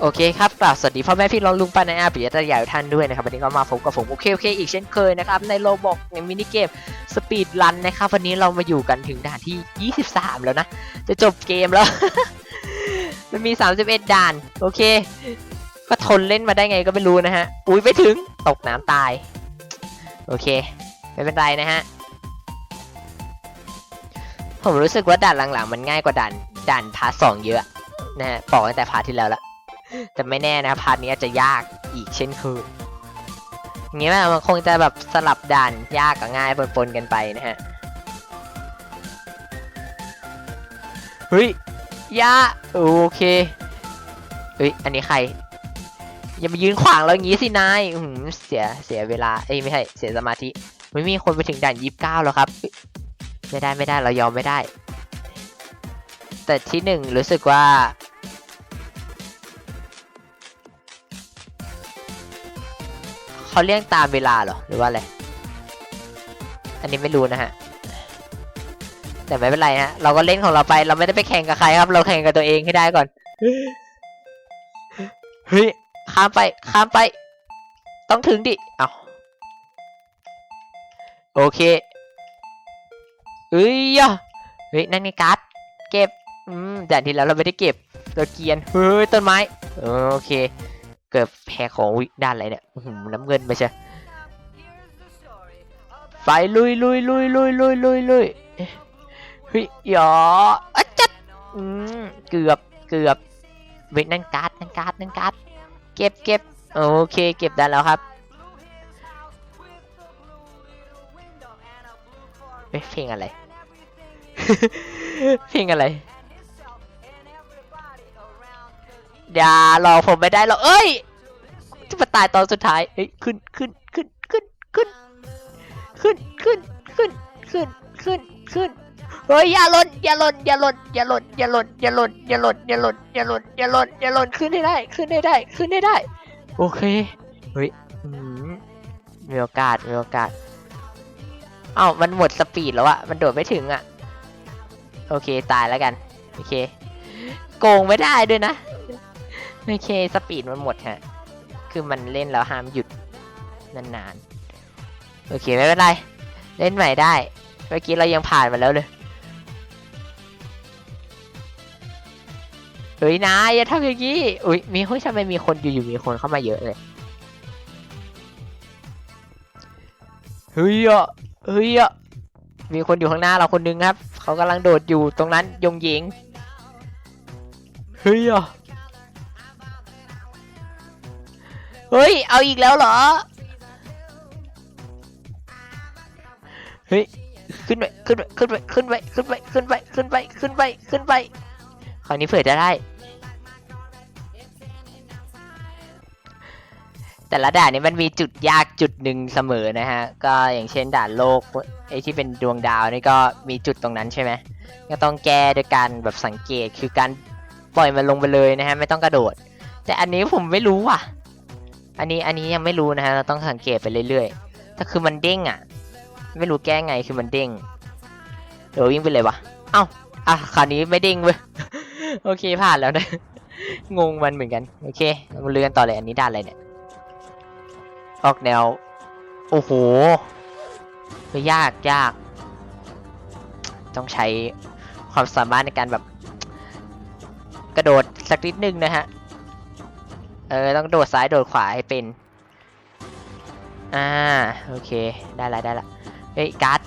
โอเคครับกราบสวัสดีพ่อแม่พี่น้องลุงป้านาอาปิยะตาใหญ่ท่านด้วยนะครับวันนี้ก็มาพบกับผมโอเคโอเคอีกเช่นเคยนะครับในโลบอกในมินิเกมสปีดรันนะครับวันนี้เรามาอยู่กันถึงด่านที่ 23 แล้วนะ จะจบเกมแล้ว มันมี 31 ด่าน โอเค ก็ทนเล่นมาได้ไงก็ไม่รู้นะฮะ อุ้ยไม่ถึงตกน้ำตาย โอเค ไม่เป็นไรนะฮะ ผมรู้สึกว่าด่านหลังๆ มันง่ายกว่าด่านด่านพาร์ทสองเยอะนะฮะบอกตั้งแต่พาร์ทที่แล้วละ แต่ไม่แน่นะพาร์ทนี้อาจจะยากอีกเช่นเคยอย่างเงี้ยมันคงจะแบบสลับด่านยากกับง่ายปนๆกันไปนะฮะเฮ้ยยาโอเคเฮ้ยอันนี้ใคร อย่ามายืนขวางเราอย่างงี้สินายอื้อหือเสียเสียเวลาเอ้ยไม่ใช่เสียสมาธิไม่มีคนไปถึงด่านยี่สิบเก้าแล้วครับไม่ได้ไม่ได้เรายอมไม่ได้ แต่ที่หนึ่งรู้สึกว่า เขาเรียกตามเวลาเหรอ หรือว่าอะไร อันนี้ไม่รู้นะฮะ แต่ไม่เป็นไรฮะ เราก็เล่นของเราไป เราไม่ได้ไปแข่งกับใครครับ เราแข่งกับตัวเองให้ได้ก่อน เฮ้ย ข้ามไป ข้ามไป ต้องถึงดิ เอาโอเคเอ้ยอะเฮ้ย นั่นไงการ์ด เก็บ อืมแต่ทีแล้วเราไม่ได้เก็บ เราเกรียน เฮ้ย ต้นไม้ โอเค เกิดแพ้ของวิด้านอะไรเนี่ยหือน้ำเงินไม่ใช่ไฟลุยลุยลุยลุยลุยลุยลุยเฮ้ยหยออจัดอืมเกือบเกือบเว้ยนั่นการ์ดนั่นการ์ดนั่นการ์ดเก็บเก็บโอเค เก็บได้แล้วครับเฮ้ยเพลงอะไร เพลงอะไรอย่าหลอกผมไม่ได้หรอกเอ้ย มาตายตอนสุดท้าย เฮ้ย ขึ้นขึ้นขึ้นขึ้นขึ้นขึ้นขึ้นขึ้นขึ้นขึ้นขึ้นเฮ้ยอย่าหล่นอย่าหล่นอย่าหล่นอย่าหล่นอย่าหล่นอย่าหล่นอย่าหล่นอย่าหล่นอย่าหล่นอย่าหล่นอย่าหล่นขึ้นให้ได้ ขึ้นให้ได้ ขึ้นให้ได้ โอเค เฮ้ยมมีโอกาสมีโอกาสเอ้ามันหมดสปีดแล้วอะมันโดดไม่ถึงอะโอเคตายแล้วกัน โอเค โกงไม่ได้ด้วยนะ โอเค สปีดมันหมดฮะ คือมันเล่นแล้วห้ามหยุดนานๆ โอเคไม่เป็นไร เล่นใหม่ได้ เมื่อกี้เรายังผ่านมาแล้วเลย เฮ้ยนายอย่าทำอย่างนี้ อุ้ยมีเฮ้ยทำไมมีคนอยู่ๆมีคนเข้ามาเยอะเลย เฮ้ยอะเฮ้ยอะมีคนอยู่ข้างหน้าเราคนนึงครับ เขากำลังโดดอยู่ตรงนั้นยงยิง เฮ้ยอะ เฮ้ย เอาอีกแล้วเหรอ เฮ้ย ขึ้นไป ขึ้นไป ขึ้นไป ขึ้นไป ขึ้นไป ขึ้นไป ขึ้นไป ขึ้นไป ขึ้นไป คราวนี้เผื่อจะได้ แต่ละด่านนี้มันมีจุดยากจุดหนึ่งเสมอนะฮะ ก็อย่างเช่นด่านโลกไอ้ที่เป็นดวงดาวนี่ก็มีจุดตรงนั้นใช่ไหมก็ต้องแก้โดยการแบบสังเกตคือการปล่อยมันลงไปเลยนะฮะ ไม่ต้องกระโดด แต่อันนี้ผมไม่รู้ว่ะ อันนี้อันนี้ยังไม่รู้นะฮะเราต้องสังเกตไปเรื่อยๆแต่คือมันเด้งอะ ไม่รู้แก้ไงคือมันเด้งเดี๋ยววิ่งไปเลยวะเอ้าอะคราวนี้ไม่เด้งเว้ยโอเคผ่านแล้วนะงงมันเหมือนกันโอเคเรามาเลื่อนต่อเลยอันนี้ด้านอะไรเนี่ยออกแนวโอ้โหยยากยาก ต้องใช้ความสามารถในการแบบ กระโดดสักนิดนึงนะฮะ เออ ต้องโดดซ้ายโดดขวาให้เป็น อ่า โอเค ได้ละได้ละ เฮ้ย การ์ด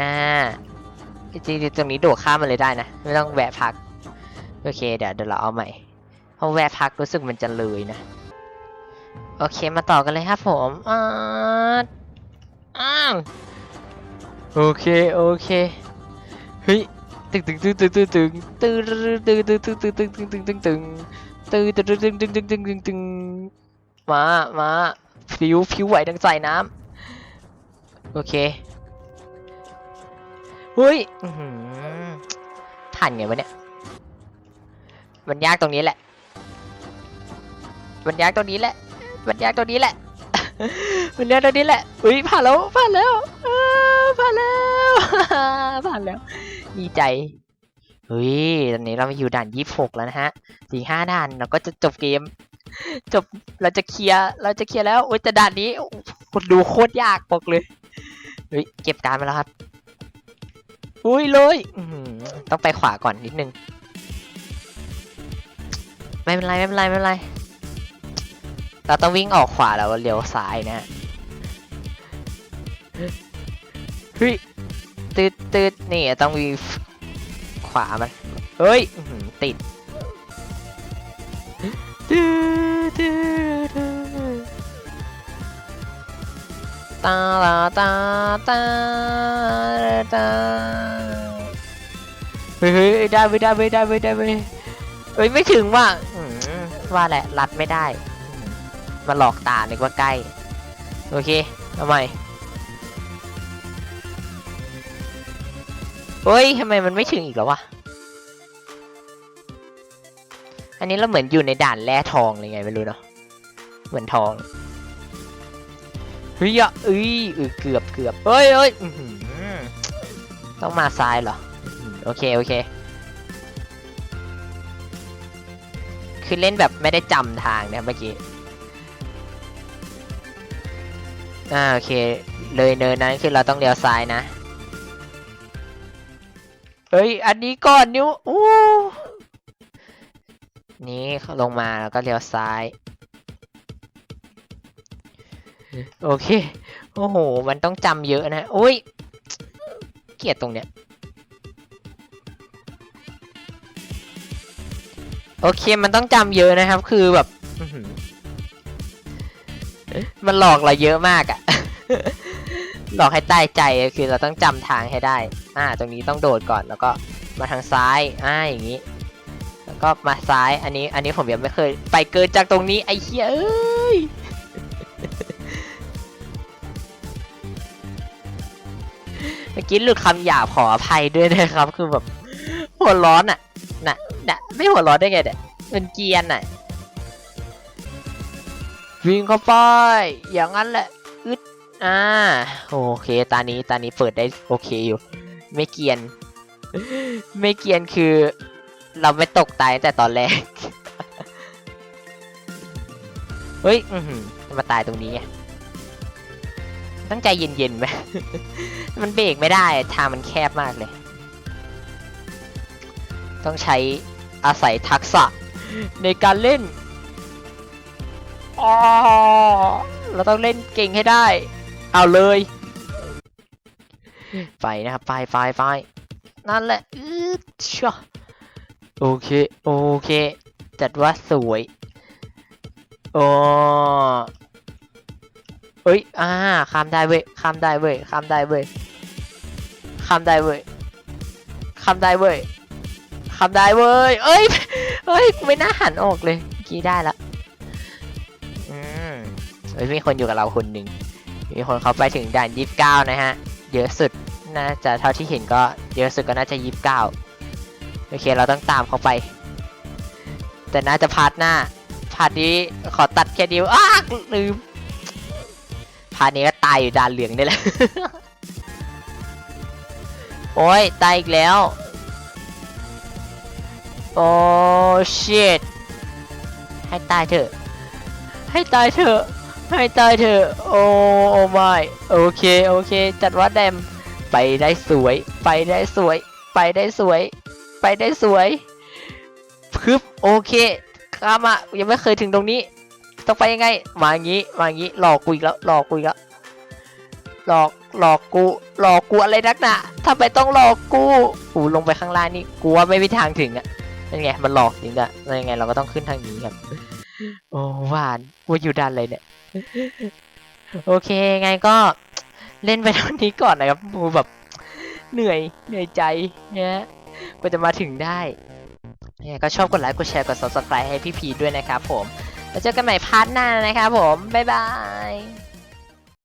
อ่า จริงๆตรงนี้โดดข้ามมันเลยได้นะ ไม่ต้องแวะพัก โอเค เดี๋ยวเดี๋ยวเราเอาใหม่เพราะแวะพักรู้สึกมันจะเลยนะ โอเค มาต่อกันเลยครับผมอ่าอ้าวโอเค โอเค เฮ้ยตึงตึงตึงตึงตึงตึงตึงตึงตึงตึงตึงตึงตึงตึงตึงตึง ตึงตึงตึงตึงตึงตึงตึงตึงมามาผิวผิวไหวดังสายน้ำโอเคเฮ้ยอื้อหือทันไงวะเนี่ย มันยากตรงนี้แหละ มันยากตรงนี้แหละ มันยากตรงนี้แหละ มันยากตรงนี้แหละอุ้ยผ่านแล้วผ่านแล้วผ่านแล้วผ่านแล้วดีใจ เฮ้ย ตอนนี้เราอยู่ด่านยี่หกแล้วนะฮะสี่ห้าด่านเราก็จะจบเกม จบ เราจะเคลียร์ เราจะเคลียร์แล้ว โอ้ยแต่ด่านนี้โอ้โหคนดูโคตรยากบอกเลย เฮ้ย เก็บการมาแล้วครับ อุ้ยเลยต้องไปขวาก่อนนิดนึง ไม่เป็นไรไม่เป็นไรไม่เป็นไร เราต้องวิ่งออกขวาแล้วเลี้ยวซ้ายนะฮะเฮ้ยตืดตืดนี่ต้องวิ่ง ขวามันเฮ้ยอื้อหือติดตืดตืดตืดตาตาตาตาตาเฮ้ยเฮ้ยได้ไปได้ไปได้ไปได้ไปเฮ้ยไม่ถึงว่ะอืมว่าแหละรัดไม่ได้อืมมาหลอกตานึกว่าใกล้ โอเคเอาใหม่ เฮ้ยทำไมมันไม่ถึงอีกแล้ววะ อันนี้เราเหมือนอยู่ในด่านแร่ทองเลยไงไม่รู้เนาะ เหมือนทอง เฮ้ยอะเอ้ยเกือบเกือบเฮ้ยเฮ้ยต้องมาซ้ายเหรออื้อหือโอเค โอเค คือเล่นแบบไม่ได้จำทางนะเมื่อกี้ อ่าโอเค เลยเนินนั้นคือเราต้องเลี้ยวซ้ายนะ เฮ้ย อันนี้ก่อนนิ้วอู้นี้ลงมาแล้วก็เลี้ยวซ้าย โอเค โอ้โห มันต้องจำเยอะนะโอ้ย เกลียดตรงเนี้ย โอเค มันต้องจำเยอะนะครับ คือแบบ มันหลอกเราเยอะมากอะ หลอกให้ใต้ใจคือเราต้องจำทางให้ได้ อ่า ตรงนี้ต้องโดดก่อนแล้วก็มาทางซ้าย อ่า อย่างนี้ แล้วก็มาซ้าย อันนี้ อันนี้ผมยังไม่เคย ไปเกินจากตรงนี้ไอ้เหี้ยเอ้ยเมื่อกี้หลุดคำหยาบขออภัยด้วยนะครับ คือแบบหัวร้อนอะน่ะน่ะไม่หัวร้อนได้ไงเนี่ยมันเกียนอะวิ่งเข้าไปอย่างนั้นแหละอึด อ่าโอเค ตานี้ตานี้เปิดได้โอเคอยู่ ไม่เกียน ไม่เกียนคือ เราไม่ตกตายแต่ตอนแรก เฮ้ยอือมาตายตรงนี้ไงต้งใจเย็นๆไหมมันเบรกไม่ได้ ทางมันแคบมากเลย ต้องใช้อาศัยทักษะ ในการเล่น อ๋อ เราต้องเล่นเก่งให้ได้ เอาเลย ไปนะครับ ไปไปไปนั่นแหละอืดชโอเค โอเค จัดว่าสวยโอ้เอ้ย อ่า ข้ามได้เว้ย ข้ามได้เว้ย ข้ามได้เว้ย ข้ามได้เว้ย ข้ามได้เว้ย ข้ามได้เว้ย เอ้ย เอ้ย กูไม่น่าหันออกเลย กี้ได้ละ อืมเอ้ย มีคนอยู่กับเราคนหนึ่ง มีคนเขาไปถึงด่านยี่สิบเก้านะฮะ เยอะสุด น่าจะเท่าที่เห็นก็เยอะสุดก็น่าจะยี่สิบเก้าโอเค เราต้องตามเขาไป แต่น่าจะพาร์ทหน้า พาร์ทนี้ขอตัดแค่เดียวอ้าลืม พาร์ทนี้ก็ตายอยู่ด่านเหลืองนี่แหละ โอ้ย ตายอีกแล้ว โอ้ชิตให้ตายเถอะ ให้ตายเถอะ ให้ตายเถอะ โอ้โอ้ไม่โอเค โอเค จัดว่าแดม ไปได้สวย ไปได้สวย ไปได้สวย ไปได้สวยพึบโอเคข้ามอะยังไม่เคยถึงตรงนี้ ต้องไปยังไง มาอย่างนี้ มาอย่างนี้ หลอกกูอีกแล้ว หลอกกูอีกแล้ว หลอก หลอกกู หลอกกูอะไรนักหนาทำไมต้องหลอกกูอูลงไปข้างล่างนี่ กูว่าไม่มีทางถึงอะนั่นไง มันหลอกจริงอะนั่นยังไง เราก็ต้องขึ้นทางนี้ครับ โอ้หวานว่าอยู่ด้านเลยเนี่ย โอเค ไงก็เล่นไปเท่านี้ก่อนนะครับมูแบบเหนื่อยเหนื่อยใจเนี่ยก็จะมาถึงได้เนี่ยก็ชอบกดไลค์กดแชร์กด subscribe ให้พี่พีด้วยนะครับผม แล้วเจอกันใหม่พาร์ทหน้านะครับผม บ๊ายบาย